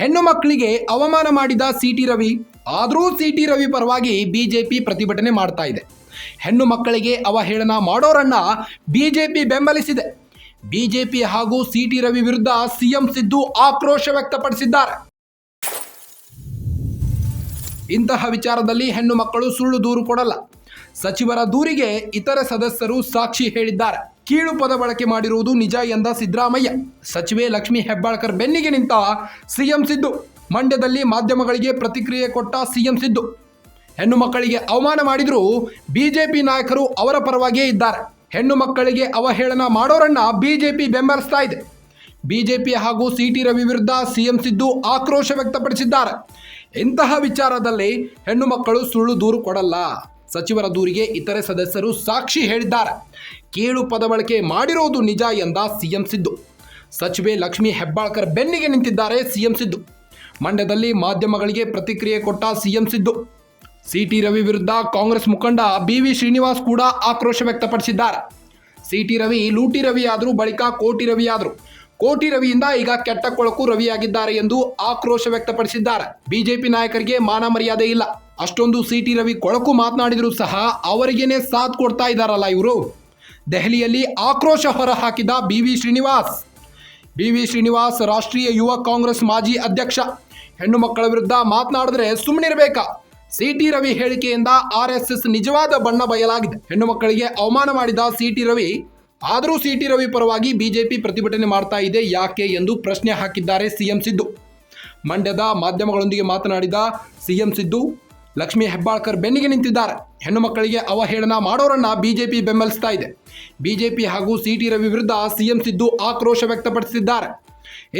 ಹೆಣ್ಣು ಮಕ್ಕಳಿಗೆ ಅವಮಾನ ಮಾಡಿದ ಸಿಟಿ ರವಿ, ಆದರೂ ಸಿಟಿ ರವಿ ಪರವಾಗಿ ಬಿಜೆಪಿ ಪ್ರತಿಭಟನೆ ಮಾಡ್ತಾ ಇದೆ. ಹೆಣ್ಣು ಮಕ್ಕಳಿಗೆ ಅವಹೇಳನ ಮಾಡೋರನ್ನ ಬಿಜೆಪಿ ಬೆಂಬಲಿಸಿದೆ. ಬಿಜೆಪಿ ಹಾಗೂ ಸಿಟಿ ರವಿ ವಿರುದ್ಧ ಸಿಎಂ ಸಿದ್ದು ಆಕ್ರೋಶ ವ್ಯಕ್ತಪಡಿಸಿದ್ದಾರೆ. ಇಂತಹ ವಿಚಾರದಲ್ಲಿ ಹೆಣ್ಣು ಮಕ್ಕಳು ಸುಳ್ಳು ದೂರು ಕೊಡಲ್ಲ. ಸಚಿವರ ದೂರಿಗೆ ಇತರ ಸದಸ್ಯರು ಸಾಕ್ಷಿ ಹೇಳಿದ್ದಾರೆ. ಕೀಳು ಪದ ಬಳಕೆ ಮಾಡಿರುವುದು ನಿಜ ಎಂದ ಸಿದ್ದರಾಮಯ್ಯ. ಸಚಿವೆ ಲಕ್ಷ್ಮಿ ಹೆಬ್ಬಾಳ್ಕರ್ ಬೆನ್ನಿಗೆ ನಿಂತ ಸಿಎಂ ಸಿದ್ದು. ಮಂಡ್ಯದಲ್ಲಿ ಮಾಧ್ಯಮಗಳಿಗೆ ಪ್ರತಿಕ್ರಿಯೆ ಕೊಟ್ಟ ಸಿಎಂ ಸಿದ್ದು. ಹೆಣ್ಣು ಮಕ್ಕಳಿಗೆ ಅವಮಾನ ಮಾಡಿದರೂ ಬಿಜೆಪಿ ನಾಯಕರು ಅವರ ಪರವಾಗಿಯೇ ಇದ್ದಾರೆ. ಹೆಣ್ಣು ಮಕ್ಕಳಿಗೆ ಅವಹೇಳನ ಮಾಡೋರನ್ನ ಬಿಜೆಪಿ ಬೆಂಬಲಿಸ್ತಾ ಇದೆ. ಬಿಜೆಪಿ ಹಾಗೂ ಸಿ ಟಿ ರವಿ ವಿರುದ್ಧ ಸಿಎಂ ಸಿದ್ದು ಆಕ್ರೋಶ ವ್ಯಕ್ತಪಡಿಸಿದ್ದಾರೆ. ಇಂತಹ ವಿಚಾರದಲ್ಲಿ ಹೆಣ್ಣು ಮಕ್ಕಳು ಸುಳ್ಳು ದೂರು ಕೊಡಲ್ಲ. ಸಚಿವರ ದೂರಿಗೆ ಇತರೆ ಸದಸ್ಯರು ಸಾಕ್ಷಿ ಹೇಳಿದ್ದಾರೆ. ಕೇಳು ಪದ ಬಳಕೆ ಮಾಡಿರೋದು ನಿಜ ಎಂದ ಸಿಎಂ ಸಿದ್ದು. ಸಚಿವೆ ಲಕ್ಷ್ಮಿ ಹೆಬ್ಬಾಳ್ಕರ್ ಬೆನ್ನಿಗೆ ನಿಂತಿದ್ದಾರೆ ಸಿಎಂ ಸಿದ್ದು. ಮಂಡ್ಯದಲ್ಲಿ ಮಾಧ್ಯಮಗಳಿಗೆ ಪ್ರತಿಕ್ರಿಯೆ ಕೊಟ್ಟ ಸಿಎಂ ಸಿದ್ದು. ಸಿಟಿ ರವಿ ವಿರುದ್ಧ ಕಾಂಗ್ರೆಸ್ ಮುಖಂಡ ಬಿ ವಿ ಶ್ರೀನಿವಾಸ್ ಕೂಡ ಆಕ್ರೋಶ ವ್ಯಕ್ತಪಡಿಸಿದ್ದಾರೆ. ಸಿಟಿ ರವಿ, ಲೂಟಿ ರವಿಯಾದರೂ ಬಳಿಕ ಕೋಟಿ ರವಿಯಾದರು ಕೋಟಿ ರವಿಯಿಂದ ಈಗ ಕೆಟ್ಟ ಕೊಳಕು ರವಿಯಾಗಿದ್ದಾರೆ ಎಂದು ಆಕ್ರೋಶ ವ್ಯಕ್ತಪಡಿಸಿದ್ದಾರೆ. ಬಿಜೆಪಿ ನಾಯಕರಿಗೆ ಮಾನ ಮರ್ಯಾದೆ ಇಲ್ಲ. ಅಷ್ಟೊಂದು ಸಿ ಟಿ ರವಿ ಕೊಳಕು ಮಾತನಾಡಿದರೂ ಸಹ ಅವರಿಗೇನೆ ಸಾಥ್ ಕೊಡ್ತಾ ಇದ್ದಾರಲ್ಲ ಇವರು. ದೆಹಲಿಯಲ್ಲಿ ಆಕ್ರೋಶ ಹೊರಹಾಕಿದ B V Srinivas. B V Srinivas ರಾಷ್ಟ್ರೀಯ ಯುವ ಕಾಂಗ್ರೆಸ್ ಮಾಜಿ ಅಧ್ಯಕ್ಷ. ಹೆಣ್ಣು ಮಕ್ಕಳ ವಿರುದ್ಧ ಮಾತನಾಡಿದ್ರೆ ಸುಮ್ಮನಿರಬೇಕಾ ಸಿಟಿ ರವಿ ಹೇಳಿಕೆಯಿಂದ ಆರ್ ಎಸ್ ಎಸ್ ನಿಜವಾದ ಬಣ್ಣ ಬಯಲಾಗಿದೆ. ಹೆಣ್ಣು ಮಕ್ಕಳಿಗೆ ಅವಮಾನ ಮಾಡಿದ ಸಿ ಟಿ ರವಿ. ಆದರೂ ಸಿ ಟಿ ರವಿ ಪರವಾಗಿ ಬಿಜೆಪಿ ಪ್ರತಿಭಟನೆ ಮಾಡ್ತಾ ಇದೆ ಯಾಕೆ ಎಂದು ಪ್ರಶ್ನೆ ಹಾಕಿದ್ದಾರೆ ಸಿಎಂ ಸಿದ್ದು. ಮಂಡ್ಯದ ಮಾಧ್ಯಮಗಳೊಂದಿಗೆ ಮಾತನಾಡಿದ ಸಿಎಂ ಸಿದ್ದು ಲಕ್ಷ್ಮಿ ಹೆಬ್ಬಾಳ್ಕರ್ ಬೆನ್ನಿಗೆ ನಿಂತಿದ್ದಾರೆ. ಹೆಣ್ಣು ಮಕ್ಕಳಿಗೆ ಅವಹೇಳನ ಮಾಡೋರನ್ನ ಬಿಜೆಪಿ ಬೆಂಬಲಿಸ್ತಾ ಇದೆ. ಬಿಜೆಪಿ ಹಾಗೂ ಸಿ ಟಿ ರವಿ ವಿರುದ್ಧ ಸಿಎಂ ಸಿದ್ದು ಆಕ್ರೋಶ ವ್ಯಕ್ತಪಡಿಸಿದ್ದಾರೆ.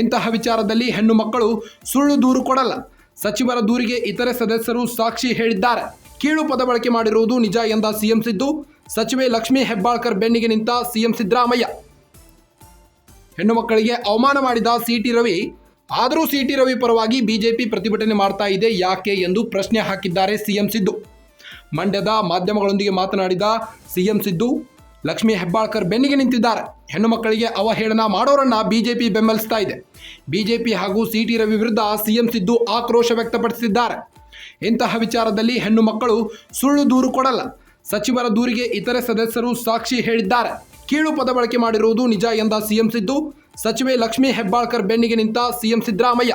ಇಂತಹ ವಿಚಾರದಲ್ಲಿ ಹೆಣ್ಣು ಮಕ್ಕಳು ಸುಳ್ಳು ದೂರು ಕೊಡಲ್ಲ. ಸಚಿವರ ದೂರಿಗೆ ಇತರೆ ಸದಸ್ಯರು ಸಾಕ್ಷಿ ಹೇಳಿದ್ದಾರೆ. ಕೀಳು ಪದ ಬಳಕೆ ಮಾಡಿರುವುದು ನಿಜ ಎಂದ ಸಿಎಂ ಸಿದ್ದು, ಸಚಿವೆ ಲಕ್ಷ್ಮಿ ಹೆಬ್ಬಾಳ್ಕರ್ ಬೆನ್ನಿಗೆ ನಿಂತ ಸಿಎಂ ಸಿದ್ದರಾಮಯ್ಯ. ಹೆಣ್ಣು ಮಕ್ಕಳಿಗೆ ಅವಮಾನ ಮಾಡಿದ ಸಿಟಿ ರವಿ ಆದರೂ ಸಿಟಿ ರವಿ ಪರವಾಗಿ ಬಿಜೆಪಿ ಪ್ರತಿಭಟನೆ ಮಾಡ್ತಾ ಇದೆ ಯಾಕೆ ಎಂದು ಪ್ರಶ್ನೆ ಹಾಕಿದ್ದಾರೆ ಸಿಎಂ ಸಿದ್ದು. ಮಂಡ್ಯದ ಮಾಧ್ಯಮಗಳೊಂದಿಗೆ ಮಾತನಾಡಿದ ಸಿಎಂ ಸಿದ್ದು, ಲಕ್ಷ್ಮಿ ಹೆಬ್ಬಾಳ್ಕರ್ ಬೆನ್ನಿಗೆ ನಿಂತಿದ್ದಾರೆ. ಹೆಣ್ಣು ಮಕ್ಕಳಿಗೆ ಅವಹೇಳನ ಮಾಡೋರನ್ನ ಬಿಜೆಪಿ ಬೆಂಬಲಿಸ್ತಾ ಇದೆ. ಬಿಜೆಪಿ ಹಾಗೂ ಸಿಟಿ ರವಿ ವಿರುದ್ಧ ಸಿಎಂ ಸಿದ್ದು ಆಕ್ರೋಶ ವ್ಯಕ್ತಪಡಿಸಿದ್ದಾರೆ. ಇಂತಹ ವಿಚಾರದಲ್ಲಿ ಹೆಣ್ಣು ಮಕ್ಕಳು ಸುಳ್ಳು ದೂರು ಕೊಡಲ್ಲ. ಸಚಿವರ ದೂರಿಗೆ ಇತರೆ ಸದಸ್ಯರು ಸಾಕ್ಷಿ ಹೇಳಿದ್ದಾರೆ. ಕೀಳು ಪದ ಬಳಕೆ ಮಾಡಿರುವುದು ನಿಜ ಎಂದ ಸಿಎಂ ಸಿದ್ದು ಸಚಿವೆ ಲಕ್ಷ್ಮಿ ಹೆಬ್ಬಾಳ್ಕರ್ ಬೆನ್ನಿಗೆ ನಿಂತ ಸಿಎಂ ಸಿದ್ದರಾಮಯ್ಯ